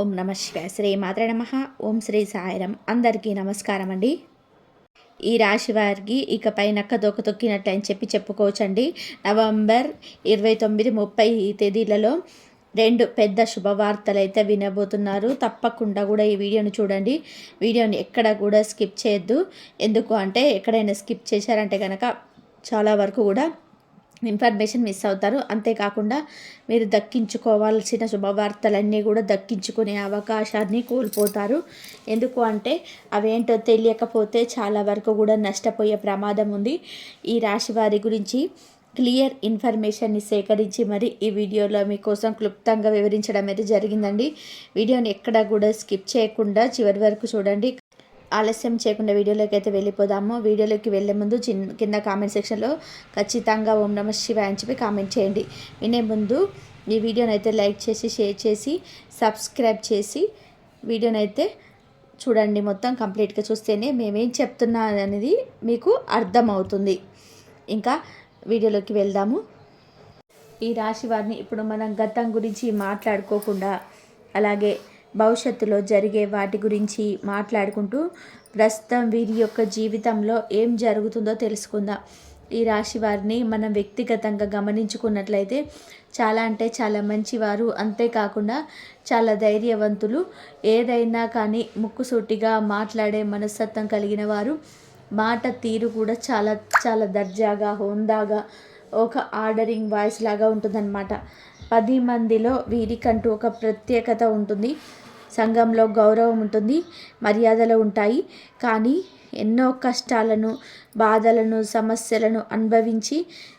ఓం నమ శివాయ. శ్రీ మాత్ర నమ. ఓం శ్రీ సాయిరం అందరికీ నమస్కారం అండి ఈ రాశి వారికి ఇకపై నక్క దొక్క తొక్కినట్టు అని చెప్పి చెప్పుకోవచ్చండి. నవంబర్ ఇరవై తొమ్మిది ముప్పై తేదీలలో రెండు పెద్ద శుభవార్తలు అయితే వినబోతున్నారు. తప్పకుండా కూడా ఈ వీడియోని చూడండి. వీడియోని ఎక్కడ కూడా స్కిప్ చేయొద్దు. ఎందుకు అంటే ఎక్కడైనా స్కిప్ చేశారంటే కనుక చాలా వరకు కూడా ఇన్ఫర్మేషన్ మిస్ అవుతారు. అంతేకాకుండా మీరు దక్కించుకోవాల్సిన శుభవార్తలన్నీ కూడా దక్కించుకునే అవకాశాన్ని కోల్పోతారు. ఎందుకు అంటే అవేంటో తెలియకపోతే చాలా వరకు కూడా నష్టపోయే ప్రమాదం ఉంది. ఈ రాశి వారి గురించి క్లియర్ ఇన్ఫర్మేషన్ని సేకరించి మరి ఈ వీడియోలో మీకోసం క్లుప్తంగా వివరించడం అయితే జరిగిందండి. వీడియోని ఎక్కడా కూడా స్కిప్ చేయకుండా చివరి వరకు చూడండి. ఆలస్యం చేయకుండా వీడియోలోకి అయితే వెళ్ళిపోదాము. వీడియోలోకి వెళ్ళే ముందు చిన్న కింద కామెంట్ సెక్షన్లో ఖచ్చితంగా ఓం నమ శివాయ అని చెప్పి కామెంట్ చేయండి. వినే ముందు ఈ వీడియోని అయితే లైక్ చేసి షేర్ చేసి సబ్స్క్రైబ్ చేసి వీడియోని అయితే చూడండి. మొత్తం కంప్లీట్గా చూస్తేనే మేమేం చెప్తున్నా అనేది మీకు అర్థమవుతుంది. ఇంకా వీడియోలోకి వెళ్దాము. ఈ రాశి వారిని ఇప్పుడు మనం గతం గురించి మాట్లాడుకోకుండా అలాగే భవిష్యత్తులో జరిగే వాటి గురించి మాట్లాడుకుంటూ ప్రస్తుతం వీరి యొక్క జీవితంలో ఏం జరుగుతుందో తెలుసుకుందాం. ఈ రాశి వారిని మనం వ్యక్తిగతంగా గమనించుకున్నట్లయితే చాలా అంటే చాలా మంచివారు. అంతేకాకుండా చాలా ధైర్యవంతులు. ఏదైనా కానీ ముక్కుసూటిగా మాట్లాడే మనస్తత్వం కలిగిన వారు. మాట తీరు కూడా చాలా చాలా దర్జాగా హోందాగా ఒక ఆర్డరింగ్ వాయిస్ లాగా ఉంటుందన్నమాట. పది మందిలో వీరికంటూ ఒక ప్రత్యేకత ఉంటుంది. సంఘంలో గౌరవం ఉంటుంది మర్యాదలు ఉంటాయి. కానీ ఎన్నో కష్టాలను బాధలను సమస్యలను అనుభవించి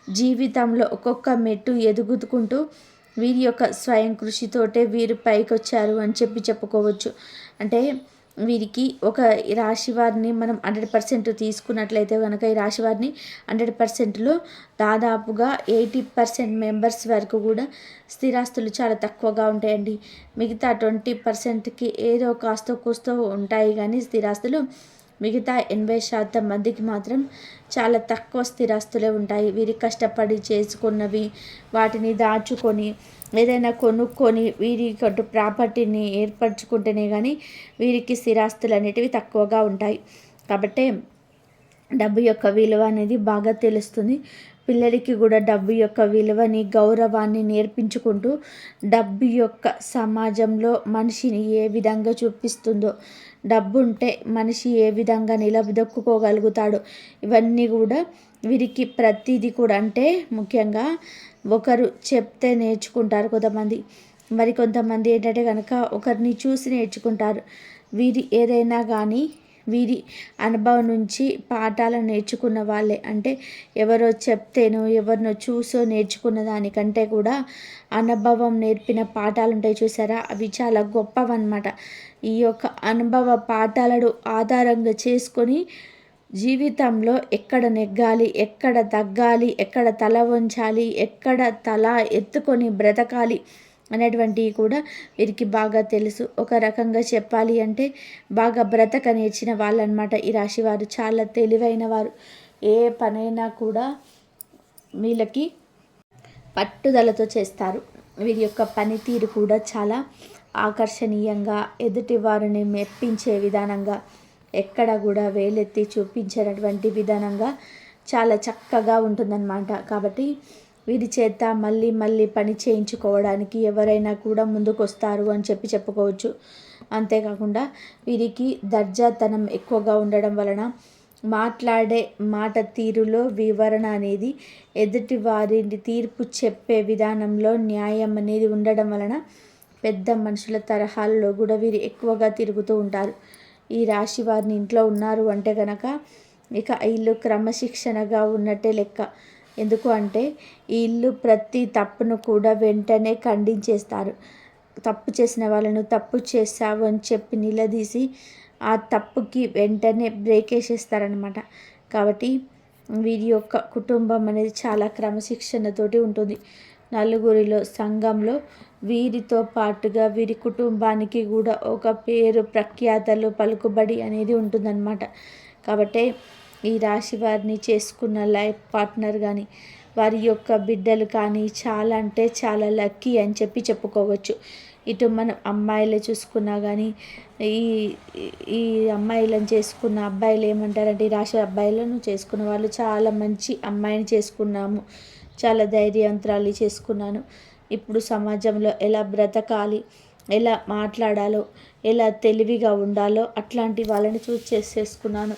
జీవితంలో ఒక్కొక్క మెట్టు ఎదుగుతుకుంటూ వీరి యొక్క స్వయం కృషితోటే వీరు పైకొచ్చారు అని చెప్పి చెప్పుకోవచ్చు. అంటే వీరికి ఒక రాశి వారిని మనం హండ్రెడ్ పర్సెంట్ తీసుకున్నట్లయితే కనుక ఈ రాశి వారిని హండ్రెడ్ పర్సెంట్లో దాదాపుగా ఎయిటీ పర్సెంట్ మెంబర్స్ వరకు కూడా స్థిరాస్తులు చాలా తక్కువగా ఉంటాయండి. మిగతా ట్వంటీ పర్సెంట్కి ఏదో కాస్తో కూస్తో ఉంటాయి కానీ స్థిరాస్తులు మిగతా ఎనభై శాతం మందికి మాత్రం చాలా తక్కువ స్థిరాస్తులే ఉంటాయి. వీరి కష్టపడి చేసుకున్నవి వాటిని దాచుకొని ఏదైనా కొనుక్కొని వీరి ప్రాపర్టీని ఏర్పరచుకుంటేనే కానీ వీరికి స్థిరాస్తులు అనేటివి తక్కువగా ఉంటాయి. కాబట్టి డబ్బు యొక్క విలువ అనేది బాగా తెలుస్తుంది. పిల్లలకి కూడా డబ్బు యొక్క విలువని గౌరవాన్ని నేర్పించుకుంటూ డబ్బు యొక్క సమాజంలో మనిషిని ఏ విధంగా చూపిస్తుందో డబ్బుంటే మనిషి ఏ విధంగా నిలబెదొక్కుకోగలుగుతాడు ఇవన్నీ కూడా వీరికి ప్రతిదీ కూడా అంటే ముఖ్యంగా ఒకరు చెప్తే నేర్చుకుంటారు కొంతమంది. మరి కొంతమంది ఏంటంటే కనుక ఒకరిని చూసి నేర్చుకుంటారు. వీరి ఏదైనా కానీ వీరి అనుభవం నుంచి పాఠాలను నేర్చుకున్న వాళ్ళే. అంటే ఎవరో చెప్తేనో ఎవరినో చూసో నేర్చుకున్న దానికంటే కూడా అనుభవం నేర్పిన పాఠాలు ఉంటాయి చూసారా? అవి చాలా గొప్పవన్నమాట. ఈ యొక్క అనుభవ పాఠాలను ఆధారంగా చేసుకొని జీవితంలో ఎక్కడ నెగ్గాలి ఎక్కడ తగ్గాలి ఎక్కడ తల వంచాలి ఎక్కడ తల ఎత్తుకొని బ్రతకాలి అనేటువంటివి కూడా వీరికి బాగా తెలుసు. ఒక రకంగా చెప్పాలి అంటే బాగా బ్రతక నేర్చిన వాళ్ళనమాట ఈ రాశివారు. చాలా తెలివైన వారు. ఏ పనైనా కూడా వీళ్ళకి పట్టుదలతో చేస్తారు. వీరి యొక్క పనితీరు కూడా చాలా ఆకర్షణీయంగా ఎదుటి వారిని మెప్పించే విధానంగా ఎక్కడ కూడా వేలెత్తి చూపించినటువంటి విధానంగా చాలా చక్కగా ఉంటుందన్నమాట. కాబట్టి వీరి చేత మళ్ళీ మళ్ళీ పని చేయించుకోవడానికి ఎవరైనా కూడా ముందుకొస్తారు అని చెప్పి చెప్పుకోవచ్చు. అంతేకాకుండా వీరికి దర్జాతనం ఎక్కువగా ఉండడం వలన మాట్లాడే మాట తీరులో వివరణ అనేది ఎదుటి వారిని తీర్పు చెప్పే విధానంలో న్యాయం అనేది ఉండడం వలన పెద్ద మనుషుల తరహాల్లో కూడా వీరు ఎక్కువగా తిరుగుతూ ఉంటారు. ఈ రాశి వారిని ఇంట్లో ఉన్నారు అంటే కనుక ఇక ఇల్లు క్రమశిక్షణగా ఉన్నట్టే లెక్క. ఎందుకు అంటే వీళ్ళు ఇల్లు ప్రతి తప్పును కూడా వెంటనే ఖండించేస్తారు. తప్పు చేసిన వాళ్ళను తప్పు చేస్తావు అని చెప్పి నిలదీసి ఆ తప్పుకి వెంటనే బ్రేక్ వేసేస్తారనమాట కాబట్టి వీరి యొక్క కుటుంబం అనేది చాలా క్రమశిక్షణతోటి ఉంటుంది. నలుగురిలో సంఘంలో వీరితో పాటుగా వీరి కుటుంబానికి కూడా ఒక పేరు ప్రఖ్యాతలు పలుకుబడి అనేది ఉంటుందన్నమాట. కాబట్టి ఈ రాశి వారిని చేసుకున్న లైఫ్ పార్ట్నర్ కానీ వారి యొక్క బిడ్డలు కానీ చాలా అంటే చాలా లక్కీ అని చెప్పి చెప్పుకోవచ్చు. ఇటు మనం అమ్మాయిలు చూసుకున్నా కానీ ఈ ఈ అమ్మాయిలను చేసుకున్న అబ్బాయిలు ఏమంటారంటే ఈ రాశి అబ్బాయిలను చేసుకున్న వాళ్ళు చాలా మంచి అమ్మాయిని చేసుకున్నాము. చాలా ధైర్యంత్రాలు చేసుకున్నాను. ఇప్పుడు సమాజంలో ఎలా బ్రతకాలి ఎలా మాట్లాడాలో ఎలా తెలివిగా ఉండాలో అట్లాంటి వాళ్ళని చూస్ చేసేసుకున్నాను.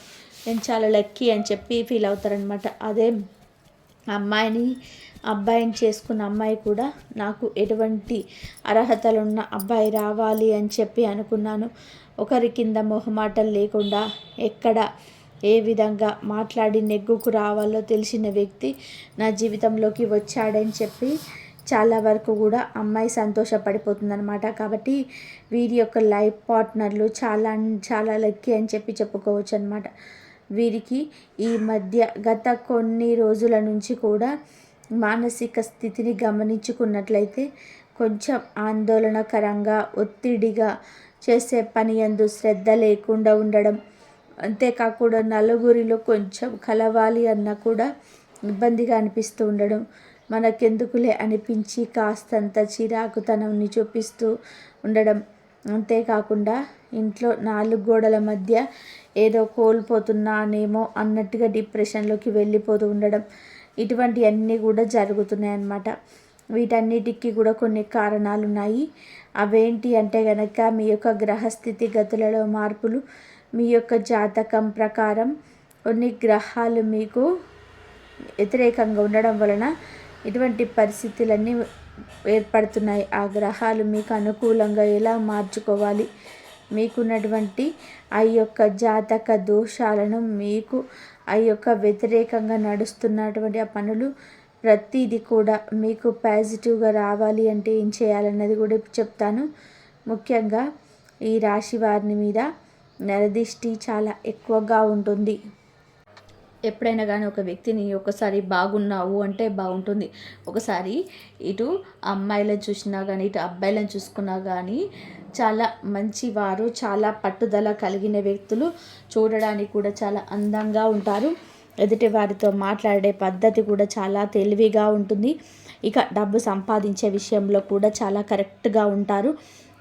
నేను చాలా లక్కీ అని చెప్పి ఫీల్ అవుతారనమాట అదే అమ్మాయిని అబ్బాయిని చేసుకున్న అమ్మాయి కూడా నాకు ఎటువంటి అర్హతలున్న అబ్బాయి రావాలి అని చెప్పి అనుకున్నాను. ఒకరి కింద మొహమాటలు లేకుండా ఎక్కడ ఏ విధంగా మాట్లాడి నెగ్గుకు రావాలో తెలిసిన వ్యక్తి నా జీవితంలోకి వచ్చాడని చెప్పి చాలా వరకు కూడా అమ్మాయి సంతోషపడిపోతుంది అనమాట కాబట్టి వీరి యొక్క లైఫ్ పార్ట్నర్లు చాలా చాలా లక్కీ అని చెప్పి చెప్పుకోవచ్చు అనమాట వీరికి ఈ మధ్య గత కొన్ని రోజుల నుంచి కూడా మానసిక స్థితిని గమనించుకున్నట్లయితే కొంచెం ఆందోళనకరంగా ఒత్తిడిగా చేసే పని అందు శ్రద్ధ లేకుండా ఉండడం అంతేకాకుండా నలుగురిలో కొంచెం కలవాలి అన్న కూడా ఇబ్బందిగా అనిపిస్తూ ఉండడం మనకెందుకులే అనిపించి కాస్తంత చిరాకుతనంని చూపిస్తూ ఉండడం అంతేకాకుండా ఇంట్లో నాలుగు గోడల మధ్య ఏదో కోల్పోతున్నానేమో అన్నట్టుగా డిప్రెషన్లోకి వెళ్ళిపోతూ ఉండడం. ఇటువంటివన్నీ కూడా జరుగుతున్నాయి అన్నమాట వీటన్నిటికీ కూడా కొన్ని కారణాలు ఉన్నాయి అవేంటి అంటే కనుక మీ యొక్క గ్రహస్థితి గతులలో మార్పులు మీ యొక్క జాతకం ప్రకారం కొన్ని గ్రహాలు మీకు వ్యతిరేకంగా ఉండడం వలన ఇటువంటి పరిస్థితులన్నీ ఏర్పడుతున్నాయి. ఆ గ్రహాలు మీకు అనుకూలంగా ఎలా మార్చుకోవాలి? మీకున్నటువంటి ఆ యొక్క జాతక దోషాలను మీకు ఆ యొక్క వ్యతిరేకంగా నడుస్తున్నటువంటి ఆ పనులు ప్రతిదీ కూడా మీకు పాజిటివ్గా రావాలి అంటే ఏం చేయాలన్నది కూడా చెప్తాను. ముఖ్యంగా ఈ రాశి వారిని మీద నరదిష్టి చాలా ఎక్కువగా ఉంటుంది. ఎప్పుడైనా కానీ ఒక వ్యక్తిని ఒకసారి బాగున్నావు అంటే బాగుంటుంది. ఒకసారి ఇటు అమ్మాయిలను చూసినా కానీ ఇటు అబ్బాయిలను చూసుకున్నా కానీ చాలా మంచివారు చాలా పట్టుదల కలిగిన వ్యక్తులు చూడడానికి కూడా చాలా అందంగా ఉంటారు. ఎదుటి వారితో మాట్లాడే పద్ధతి కూడా చాలా తెలివిగా ఉంటుంది. ఇక డబ్బు సంపాదించే విషయంలో కూడా చాలా కరెక్ట్గా ఉంటారు.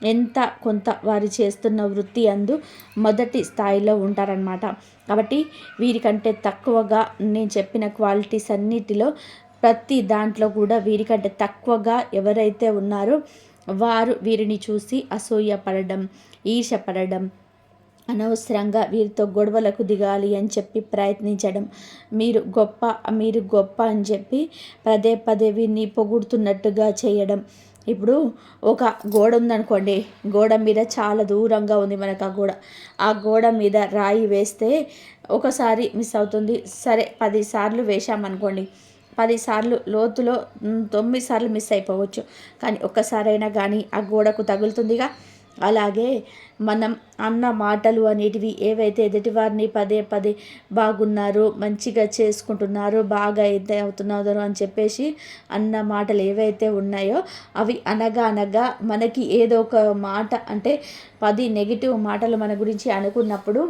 ఎంత కొంత వారు చేస్తున్న వృత్తి అందు మొదటి స్థాయిలో ఉంటారనమాట కాబట్టి వీరికంటే తక్కువగా నేను చెప్పిన క్వాలిటీస్ అన్నిటిలో ప్రతి దాంట్లో కూడా వీరికంటే తక్కువగా ఎవరైతే ఉన్నారో వారు వీరిని చూసి అసూయపడడం ఈర్షపడడం అనవసరంగా వీరితో గొడవలకు దిగాలి అని చెప్పి ప్రయత్నించడం మీరు గొప్ప మీరు గొప్ప అని చెప్పి పదే పదే వీరిని పొగుడుతున్నట్టుగా చేయడం ఇప్పుడు ఒక గోడ ఉందనుకోండి గోడ మీద చాలా దూరంగా ఉంది మనకు ఆ గోడ. ఆ గోడ మీద రాయి వేస్తే ఒకసారి మిస్ అవుతుంది. సరే పది సార్లు వేసామనుకోండి పదిసార్లు లోతులో తొమ్మిది సార్లు మిస్ అయిపోవచ్చు. కానీ ఒక్కసారైనా కానీ ఆ గోడకు తగులుతుందిగా. అలాగే మనం అన్న మాటలు అనేటివి ఏవైతే ఎదుటివారిని పదే పదే బాగున్నారు మంచిగా చేసుకుంటున్నారు బాగా అయితే అవుతున్నారో అని చెప్పేసి అన్న మాటలు ఏవైతే ఉన్నాయో అవి అనగా అనగా మనకి ఏదో ఒక మాట అంటే పది నెగిటివ్ మాటలు మన గురించి అనుకున్నప్పుడు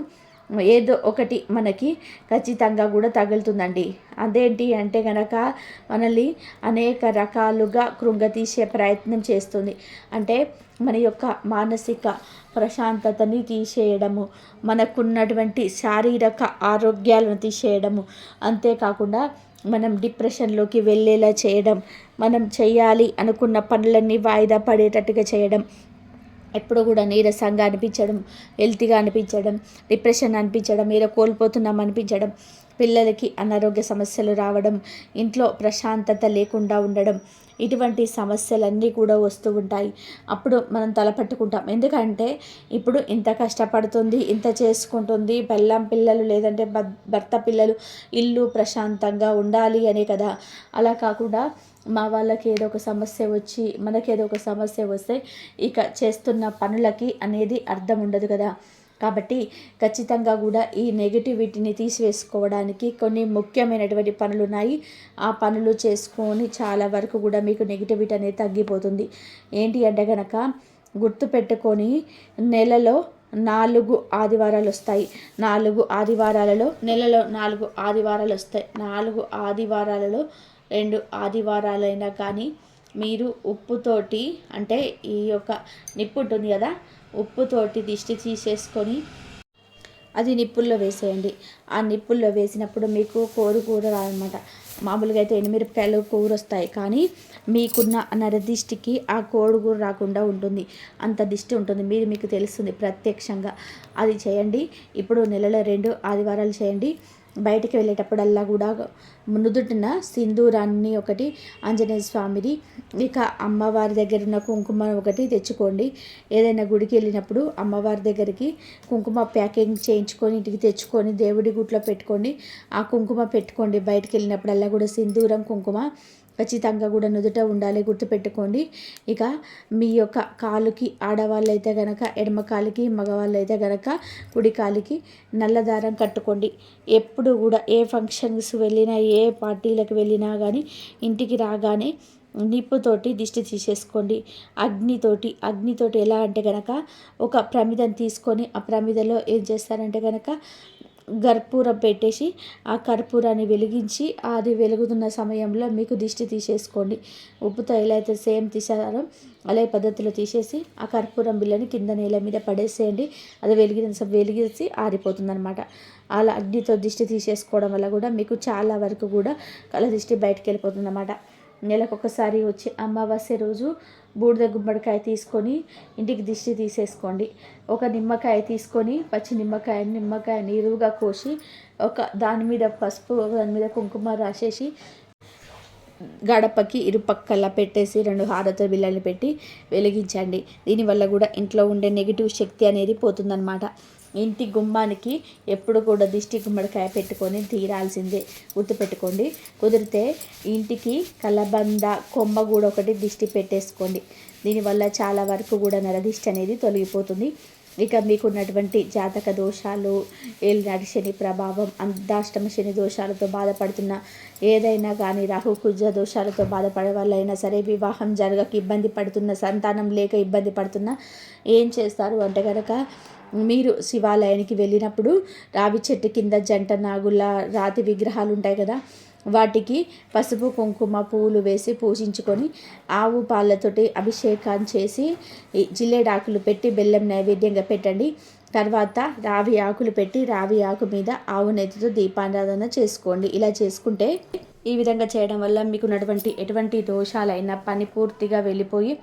ఏదో ఒకటి మనకి ఖచ్చితంగా కూడా తగులుతుందండి. అదేంటి అంటే కనుక మనల్ని అనేక రకాలుగా కృంగతీసే ప్రయత్నం చేస్తుంది. అంటే మన యొక్క మానసిక ప్రశాంతతని తీసేయడము మనకున్నటువంటి శారీరక ఆరోగ్యాలను తీసేయడము. అంతేకాకుండా మనం డిప్రెషన్లోకి వెళ్ళేలా చేయడం మనం చేయాలి అనుకున్న పనులన్నీ వాయిదా పడేటట్టుగా చేయడం ఎప్పుడు కూడా నీరసంగా అనిపించడం హెల్తీగా అనిపించడం డిప్రెషన్ అనిపించడం ఏదో కోల్పోతున్నాం అనిపించడం పిల్లలకి అనారోగ్య సమస్యలు రావడం ఇంట్లో ప్రశాంతత లేకుండా ఉండడం ఇటువంటి సమస్యలన్నీ కూడా వస్తూ ఉంటాయి. అప్పుడు మనం తలపట్టుకుంటాం ఎందుకంటే ఇప్పుడు ఇంత కష్టపడుతుంది ఇంత చేసుకుంటుంది పెళ్ళం పిల్లలు లేదంటే భర్త పిల్లలు ఇల్లు ప్రశాంతంగా ఉండాలి అనే కదా. అలా కాకుండా మా వాళ్ళకి ఏదో ఒక సమస్య వచ్చి మనకేదో ఒక సమస్య వస్తే ఇక చేస్తున్న పనులకి అనేది అర్థం ఉండదు కదా. కాబట్టి ఖచ్చితంగా కూడా ఈ నెగిటివిటీని తీసివేసుకోవడానికి కొన్ని ముఖ్యమైనటువంటి పనులు ఉన్నాయి ఆ పనులు చేసుకొని చాలా వరకు కూడా మీకు నెగిటివిటీ అనేది తగ్గిపోతుంది. ఏంటి అంటే కనుక గుర్తుపెట్టుకొని నెలలో నాలుగు ఆదివారాలు వస్తాయి. నాలుగు ఆదివారాలలో నెలలో నాలుగు ఆదివారాలు వస్తాయి. నాలుగు ఆదివారాలలో రెండు ఆదివారాలైనా కానీ మీరు ఉప్పుతోటి అంటే ఈ యొక్క నిప్పు ఉంటుంది కదా ఉప్పుతోటి దిష్టి తీసేసుకొని అది నిప్పుల్లో వేసేయండి. ఆ నిప్పుల్లో వేసినప్పుడు మీకు కోరు కూర రాదనమాట మామూలుగా అయితే ఎండుమిరపకాయలు కూర వస్తాయి కానీ మీకున్న నరదిష్టికి ఆ కోడుగురు రాకుండా ఉంటుంది. అంత దిష్టి ఉంటుంది. మీరు మీకు తెలుస్తుంది ప్రత్యక్షంగా. అది చేయండి. ఇప్పుడు నెలలో రెండు ఆదివారాలు చేయండి. బయటికి వెళ్ళేటప్పుడల్లా కూడా నుదుటిన సింధూరాన్ని ఒకటి ఆంజనేయ స్వామిది. ఇక అమ్మవారి దగ్గర ఉన్న కుంకుమ ఒకటి తెచ్చుకోండి. ఏదైనా గుడికి వెళ్ళినప్పుడు అమ్మవారి దగ్గరికి కుంకుమ ప్యాకింగ్ చేయించుకొని ఇంటికి తెచ్చుకొని దేవుడి గుట్లో పెట్టుకోండి. ఆ కుంకుమ పెట్టుకోండి. బయటికి వెళ్ళినప్పుడల్లా కూడా సింధూరం కుంకుమ ఖచ్చితంగా కూడా నుదుట ఉండాలి గుర్తుపెట్టుకోండి. ఇక మీ యొక్క కాలుకి ఆడవాళ్ళు అయితే కనుక ఎడమ కాలుకి మగవాళ్ళు అయితే కనుక కుడి కాలికి నల్లదారం కట్టుకోండి. ఎప్పుడు కూడా ఏ ఫంక్షన్స్ వెళ్ళినా ఏ ఏ పార్టీలకు వెళ్ళినా కానీ ఇంటికి రాగానే నిప్పుతోటి దిష్టి తీసేసుకోండి. అగ్నితోటి అగ్నితోటి ఎలా అంటే కనుక ఒక ప్రమిదం తీసుకొని ఆ ప్రమిదలో ఏం చేస్తారంటే కనుక కర్పూరం పెట్టేసి ఆ కర్పూరాన్ని వెలిగించి అది వెలుగుతున్న సమయంలో మీకు దిష్టి తీసేసుకోండి. ఉప్పుతో ఎలా అయితే సేమ్ తీసారో అలాగే పద్ధతిలో తీసేసి ఆ కర్పూరం బిల్లని కింద నేల మీద పడేసేయండి. అది వెలిగిన వెలిగేసి ఆరిపోతుంది అనమాట అలా అగ్నితో దిష్టి తీసేసుకోవడం వల్ల కూడా మీకు చాలా వరకు కూడా కళ్ళ దిష్టి బయటకు వెళ్ళిపోతుంది అన్నమాట నెలకొకసారి వచ్చి అమావాస్య రోజు బూడిద గుమ్మడికాయ తీసుకొని ఇంటికి దిష్టి తీసేసుకోండి. ఒక నిమ్మకాయ తీసుకొని పచ్చి నిమ్మకాయ నిమ్మకాయ నీరుగా కోసి ఒక దాని మీద పసుపు దాని మీద కుంకుమ రాసేసి గడపకి ఇరుపక్కల పెట్టేసి రెండు హారత బిళ్ళలు పెట్టి వెలిగించండి. దీనివల్ల కూడా ఇంట్లో ఉండే నెగిటివ్ శక్తి అనేది పోతుందన్నమాట. ఇంటి గుమ్మానికి ఎప్పుడు కూడా దిష్టి గుమ్మడికాయ పెట్టుకొని తీరాల్సిందే. గుర్తుపెట్టుకోండి కుదిరితే ఇంటికి కలబంద కొమ్మ కూడా ఒకటి దిష్టి పెట్టేసుకోండి. దీనివల్ల చాలా వరకు కూడా నరదిష్టి అనేది తొలగిపోతుంది. ఇక మీకున్నటువంటి జాతక దోషాలు ఏలినాటి శని ప్రభావం అంధాష్టమ శని దోషాలతో బాధపడుతున్న ఏదైనా కానీ రాహు కుజ దోషాలతో బాధపడే వాళ్ళైనా సరే వివాహం జరగక ఇబ్బంది పడుతున్న సంతానం లేక ఇబ్బంది పడుతున్న ఏం చేస్తారు? అంటే కనుక మీరు శివాలయానికి వెళ్ళినప్పుడు రావి చెట్టు కింద జంట నాగుల రాతి విగ్రహాలు ఉంటాయి కదా వాటికి పసుపు కుంకుమ పువ్వులు వేసి పూజించుకొని ఆవు పాలతోటి అభిషేకం చేసి జిల్లేడాకులు పెట్టి బెల్లం నైవేద్యంగా పెట్టండి. తర్వాత రావి ఆకులు పెట్టి రావి ఆకు మీద ఆవు నెత్తితో దీపారాధన చేసుకోండి. ఇలా చేసుకుంటే ఈ విధంగా చేయడం వల్ల మీకు ఉన్నటువంటి ఎటువంటి దోషాలైనా పని పూర్తిగా వెళ్ళిపోయి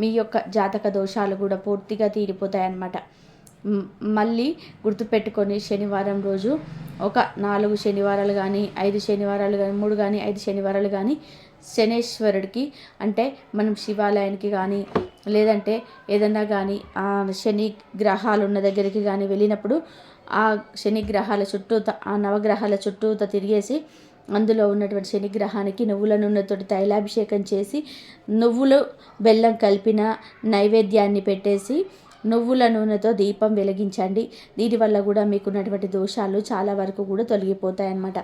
మీ యొక్క జాతక దోషాలు కూడా పూర్తిగా తీరిపోతాయి అన్నమాట మళ్ళీ గుర్తుపెట్టుకొని శనివారం రోజు ఒక నాలుగు శనివారాలు కానీ ఐదు శనివారాలు కానీ మూడు కానీ ఐదు శనివారాలు కానీ శనేశ్వరుడికి అంటే మనం శివాలయానికి కానీ లేదంటే ఏదన్నా కానీ ఆ శని గ్రహాలు ఉన్న దగ్గరికి కానీ వెళ్ళినప్పుడు ఆ శని గ్రహాల చుట్టూత ఆ నవగ్రహాల చుట్టూత తిరిగేసి అందులో ఉన్నటువంటి శనిగ్రహానికి నువ్వుల నూనెతోటి తైలాభిషేకం చేసి నువ్వులు బెల్లం కలిపిన నైవేద్యాన్ని పెట్టేసి నువ్వుల నూనెతో దీపం వెలిగించండి. దీనివల్ల కూడా మీకున్నటువంటి దోషాలు చాలా వరకు కూడా తొలగిపోతాయి అన్నమాట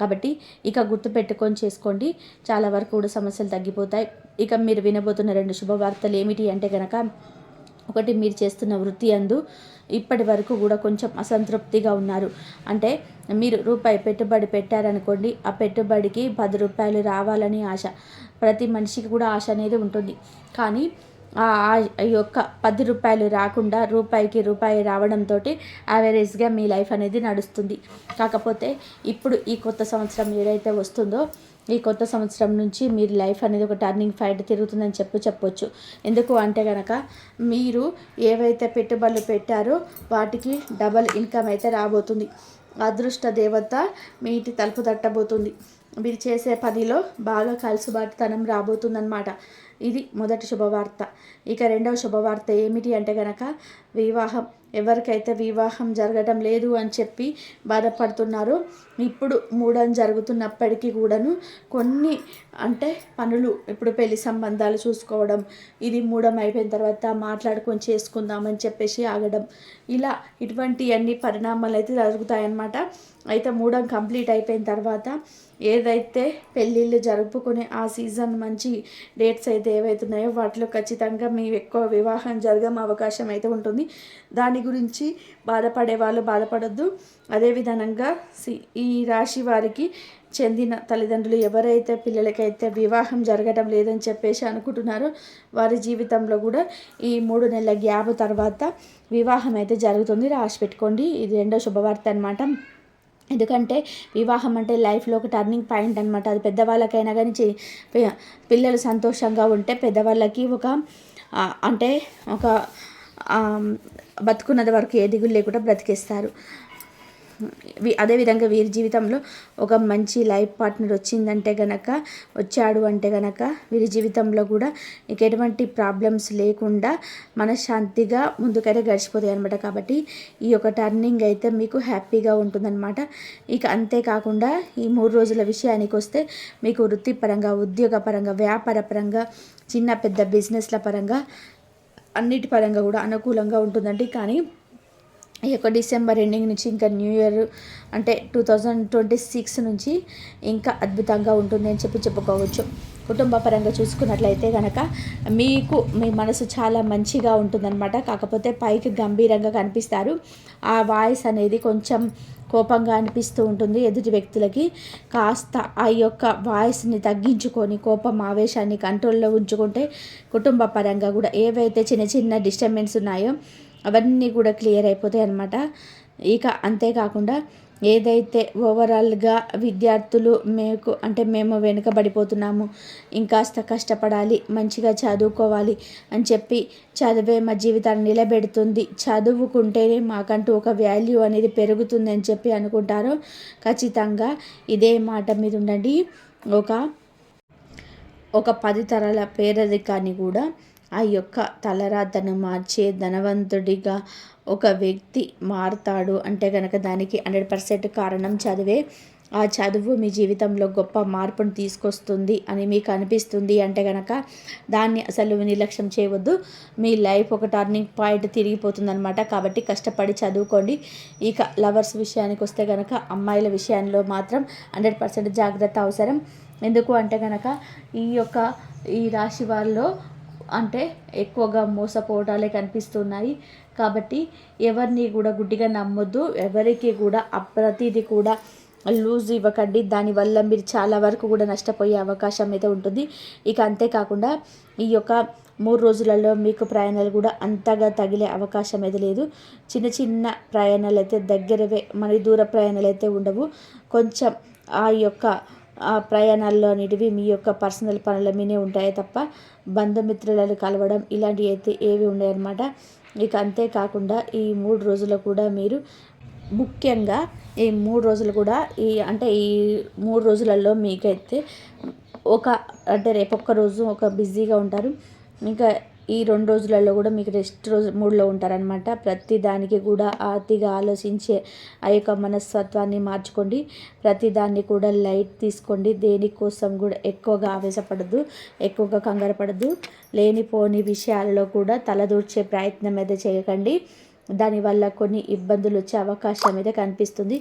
కాబట్టి ఇక గుర్తుపెట్టుకొని చేసుకోండి. చాలా వరకు కూడా సమస్యలు తగ్గిపోతాయి. ఇక మీరు వినబోతున్న రెండు శుభవార్తలు ఏమిటి అంటే కనుక ఒకటి మీరు చేస్తున్న వృత్తి అందు ఇప్పటి వరకు కూడా కొంచెం అసంతృప్తిగా ఉన్నారు. అంటే మీరు రూపాయి పెట్టుబడి పెట్టారనుకోండి ఆ పెట్టుబడికి పది రూపాయలు రావాలని ఆశ. ప్రతి మనిషికి కూడా ఆశ అనేది ఉంటుంది. కానీ యొక్క పది రూపాయలు రాకుండా రూపాయికి రూపాయి రావడంతో యావరేజ్గా మీ లైఫ్ అనేది నడుస్తుంది. కాకపోతే ఇప్పుడు ఈ కొత్త సంవత్సరం ఏదైతే వస్తుందో ఈ కొత్త సంవత్సరం నుంచి మీరు లైఫ్ అనేది ఒక టర్నింగ్ ఫైట్ తిరుగుతుందని చెప్పి చెప్పొచ్చు. ఎందుకు అంటే కనుక మీరు ఏవైతే పెట్టుబడులు పెట్టారో వాటికి డబల్ ఇన్కమ్ అయితే రాబోతుంది. అదృష్ట దేవత మీ ఇంటి తలుపు తట్టబోతుంది. మీరు చేసే పనిలో బాగా కలుసుబాటుతనం రాబోతుందన్నమాట. ఇది మొదటి శుభవార్త. ఇక రెండవ శుభవార్త ఏమిటి అంటే కనుక వివాహం. ఎవరికైతే వివాహం జరగడం లేదు అని చెప్పి బాధపడుతున్నారో ఇప్పుడు మూడని జరుగుతున్నప్పటికీ కూడాను కొన్ని అంటే పనులు ఇప్పుడు పెళ్ళి సంబంధాలు చూసుకోవడం ఇది మూడం అయిపోయిన తర్వాత మాట్లాడుకొని చేసుకుందామని చెప్పేసి ఆగడం. ఇలా ఇటువంటి అన్ని పరిణామాలు అయితే జరుగుతాయన్నమాట. అయితే మూడం కంప్లీట్ అయిపోయిన తర్వాత ఏదైతే పెళ్ళిళ్ళు జరుపుకునే ఆ సీజన్ మంచి డేట్స్ అయితే ఏవైతున్నాయో వాటిలో ఖచ్చితంగా మీ ఎక్కువ వివాహం జరగం అవకాశం అయితే ఉంటుంది. దాని గురించి బాధపడే వాళ్ళు బాధపడద్దు. అదేవిధంగా సి- ఈ రాశి వారికి చెందిన తల్లిదండ్రులు ఎవరైతే పిల్లలకైతే వివాహం జరగడం లేదని చెప్పేసి అనుకుంటున్నారో వారి జీవితంలో కూడా ఈ మూడు నెలల గ్యాప్ తర్వాత వివాహం అయితే జరుగుతుంది. రాసి పెట్టుకోండి. ఇది రెండో శుభవార్త అనమాట ఎందుకంటే వివాహం అంటే లైఫ్లో ఒక టర్నింగ్ పాయింట్ అనమాట అది పెద్దవాళ్ళకైనా కానీ పి- పిల్లలు సంతోషంగా ఉంటే పెద్దవాళ్ళకి ఒక అంటే ఒక బతుకున్నది వరకు ఏ దిగులు లేకుండా బ్రతికేస్తారు. అదేవిధంగా వీరి జీవితంలో ఒక మంచి లైఫ్ పార్ట్నర్ వచ్చిందంటే గనక వచ్చాడు అంటే గనక వీరి జీవితంలో కూడా ఇక ఎటువంటి ప్రాబ్లమ్స్ లేకుండా మనశ్శాంతిగా ముందుకైతే గడిచిపోతాయి అనమాట కాబట్టి ఈ యొక్క టర్నింగ్ అయితే మీకు హ్యాపీగా ఉంటుందన్నమాట. ఇక అంతేకాకుండా ఈ మూడు రోజుల విషయానికి వస్తే మీకు వృత్తిపరంగా ఉద్యోగపరంగా వ్యాపార పరంగా చిన్న పెద్ద బిజినెస్ల పరంగా అన్నిటి పరంగా కూడా అనుకూలంగా ఉంటుందండి. కానీ ఈ యొక్క డిసెంబర్ ఎండింగ్ నుంచి ఇంకా న్యూ ఇయర్ అంటే టూ థౌజండ్ ట్వంటీ సిక్స్ నుంచి ఇంకా అద్భుతంగా ఉంటుంది అని చెప్పి చెప్పుకోవచ్చు. కుటుంబ పరంగా చూసుకున్నట్లయితే కనుక మీకు మీ మనసు చాలా మంచిగా ఉంటుందన్నమాట. కాకపోతే పైకి గంభీరంగా కనిపిస్తారు. ఆ వాయిస్ అనేది కొంచెం కోపంగా అనిపిస్తూ ఉంటుంది ఎదుటి వ్యక్తులకి. కాస్త ఆ యొక్క వాయిస్ని తగ్గించుకొని కోపం ఆవేశాన్ని కంట్రోల్లో ఉంచుకుంటే కుటుంబ పరంగా కూడా ఏవైతే చిన్న చిన్న డిస్టర్బెన్స్ ఉన్నాయో అవన్నీ కూడా క్లియర్ అయిపోతాయి అన్నమాట. ఇక అంతేకాకుండా ఏదైతే ఓవరాల్గా విద్యార్థులు మీకు అంటే మేము వెనుకబడిపోతున్నాము ఇంకాస్త కష్టపడాలి మంచిగా చదువుకోవాలి అని చెప్పి చదివే మా జీవితాన్ని నిలబెడుతుంది. చదువుకుంటేనే మాకంటూ ఒక వాల్యూ అనేది పెరుగుతుంది అని చెప్పి అనుకుంటారో. ఖచ్చితంగా ఇదే మాట మీద ఉండండి. ఒక ఒక పది తరాల పేదరికాన్ని కూడా ఆ యొక్క తలరాతను మార్చే ధనవంతుడిగా ఒక వ్యక్తి మారుతాడు. అంటే కనుక దానికి హండ్రెడ్ పర్సెంట్ కారణం చదివే ఆ చదువు మీ జీవితంలో గొప్ప మార్పును తీసుకొస్తుంది అని మీకు అనిపిస్తుంది అంటే కనుక దాన్ని అసలు నిర్లక్ష్యం చేయవద్దు. మీ లైఫ్ ఒక టర్నింగ్ పాయింట్ తిరిగిపోతుంది అనమాట కాబట్టి కష్టపడి చదువుకోండి. ఇక లవర్స్ విషయానికి వస్తే కనుక అమ్మాయిల విషయంలో మాత్రం హండ్రెడ్ పర్సెంట్ జాగ్రత్త అవసరం. ఎందుకు అంటే కనుక ఈ యొక్క ఈ రాశి వారిలో అంటే ఎక్కువగా మోసపోవటాలే కనిపిస్తున్నాయి. కాబట్టి ఎవరిని కూడా గుడ్డిగా నమ్మొద్దు. ఎవరికి కూడా ప్రతిదీ కూడా లూజ్ ఇవ్వకండి. దానివల్ల మీరు చాలా వరకు కూడా నష్టపోయే అవకాశం అయితే ఉంటుంది. ఇక అంతేకాకుండా ఈ యొక్క మూడు రోజులలో మీకు ప్రయాణాలు కూడా అంతగా తగిలే అవకాశం అయితే లేదు. చిన్న చిన్న ప్రయాణాలు అయితే దగ్గరవే మరి దూర ప్రయాణాలు అయితే ఉండవు. కొంచెం ఆ యొక్క ప్రయాణాల్లో అనేటివి మీ యొక్క పర్సనల్ పనుల మీదే ఉంటాయి తప్ప బంధుమిత్రులను కలవడం ఇలాంటివి అయితే ఏవి ఉన్నాయన్నమాట ఇక అంతేకాకుండా ఈ మూడు రోజులు కూడా మీరు ముఖ్యంగా ఈ మూడు రోజులు కూడా ఈ అంటే ఈ మూడు రోజులలో మీకైతే ఒక అంటే రేపు ఒక్క రోజు ఒక బిజీగా ఉంటారు. ఇంకా ఈ రెండు రోజులలో కూడా మీకు రెస్ట్ రోజు మూడ్లో ఉంటారనమాట ప్రతి దానికి కూడా ఆర్తిగా ఆలోచించే ఆ యొక్క మనస్తత్వాన్ని మార్చుకోండి. ప్రతి దాన్ని కూడా లైట్ తీసుకోండి. దేనికోసం కూడా ఎక్కువగా ఆవేశపడద్దు ఎక్కువగా కంగారు పడద్దు. లేనిపోని విషయాలలో కూడా తలదూర్చే ప్రయత్నం అయితే చేయకండి. దానివల్ల కొన్ని ఇబ్బందులు వచ్చే అవకాశం అయితే కనిపిస్తుంది.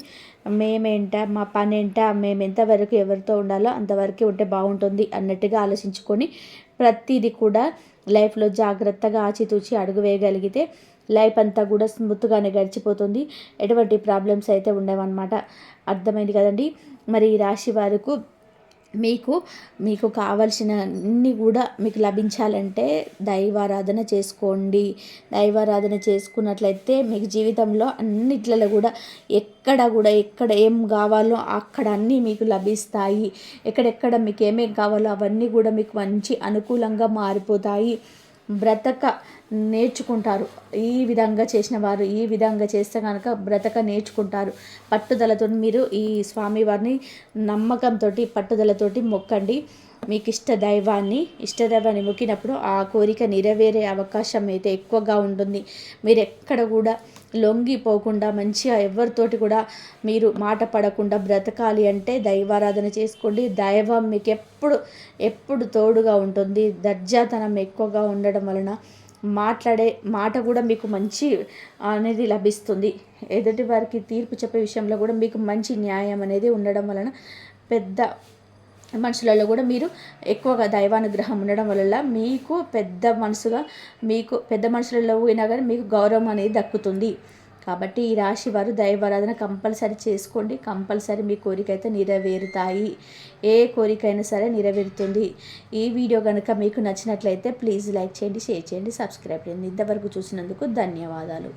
మేమేంట మా పని ఏంట మేము ఎంతవరకు ఎవరితో ఉండాలో అంతవరకు ఉంటే బాగుంటుంది అన్నట్టుగా ఆలోచించుకొని ప్రతిదీ కూడా లైఫ్లో జాగ్రత్తగా ఆచితూచి అడుగు వేయగలిగితే లైఫ్ అంతా కూడా స్మూత్గానే గడిచిపోతుంది. ఎటువంటి ప్రాబ్లమ్స్ అయితే ఉండవన్నమాట. అర్థమైంది కదండి? మరి ఈ రాశి వారికి మీకు మీకు కావలసిన అన్ని కూడా మీకు లభించాలంటే దైవారాధన చేసుకోండి. దైవారాధన చేసుకున్నట్లయితే మీకు జీవితంలో అన్నిట్లలో కూడా ఎక్కడ కూడా ఎక్కడ ఏం కావాలో అక్కడ అన్నీ మీకు లభిస్తాయి. ఎక్కడెక్కడ మీకు ఏమేమి కావాలో అవన్నీ కూడా మీకు మంచి అనుకూలంగా మారిపోతాయి. బ్రతక నేర్చుకుంటారు. ఈ విధంగా చేసిన వారు ఈ విధంగా చేస్తే కనుక బ్రతక నేర్చుకుంటారు. పట్టుదలతో మీరు ఈ స్వామివారిని నమ్మకంతో పట్టుదలతోటి మొక్కండి. మీకు ఇష్ట దైవాన్ని ఇష్ట దైవాన్ని మొక్కినప్పుడు ఆ కోరిక నెరవేరే అవకాశం అయితే ఎక్కువగా ఉంటుంది. మీరు ఎక్కడ కూడా లొంగిపోకుండా మంచిగా ఎవరితోటి కూడా మీరు మాట పడకుండా బ్రతకాలి అంటే దైవారాధన చేసుకోండి. దైవం మీకు ఎప్పుడు ఎప్పుడు తోడుగా ఉంటుంది. దర్జాతనం ఎక్కువగా ఉండడం వలన మాట్లాడే మాట కూడా మీకు మంచి అనేది లభిస్తుంది. ఎదుటి వారికి తీర్పు చెప్పే విషయంలో కూడా మీకు మంచి న్యాయం అనేది ఉండడం వలన పెద్ద మనుషులలో కూడా మీరు ఎక్కువగా దైవానుగ్రహం ఉండడం వల్ల మీకు పెద్ద మనసుగా మీకు పెద్ద మనుషులలో పోయినా కానీ మీకు గౌరవం అనేది దక్కుతుంది. కాబట్టి ఈ రాశి వారు దైవారాధన కంపల్సరీ చేసుకోండి. కంపల్సరీ మీ కోరిక అయితే నెరవేరుతాయి. ఏ కోరికైనా సరే నెరవేరుతుంది. ఈ వీడియో కనుక మీకు నచ్చినట్లయితే ప్లీజ్ లైక్ చేయండి షేర్ చేయండి సబ్స్క్రైబ్ చేయండి. ఇంతవరకు చూసినందుకు ధన్యవాదాలు.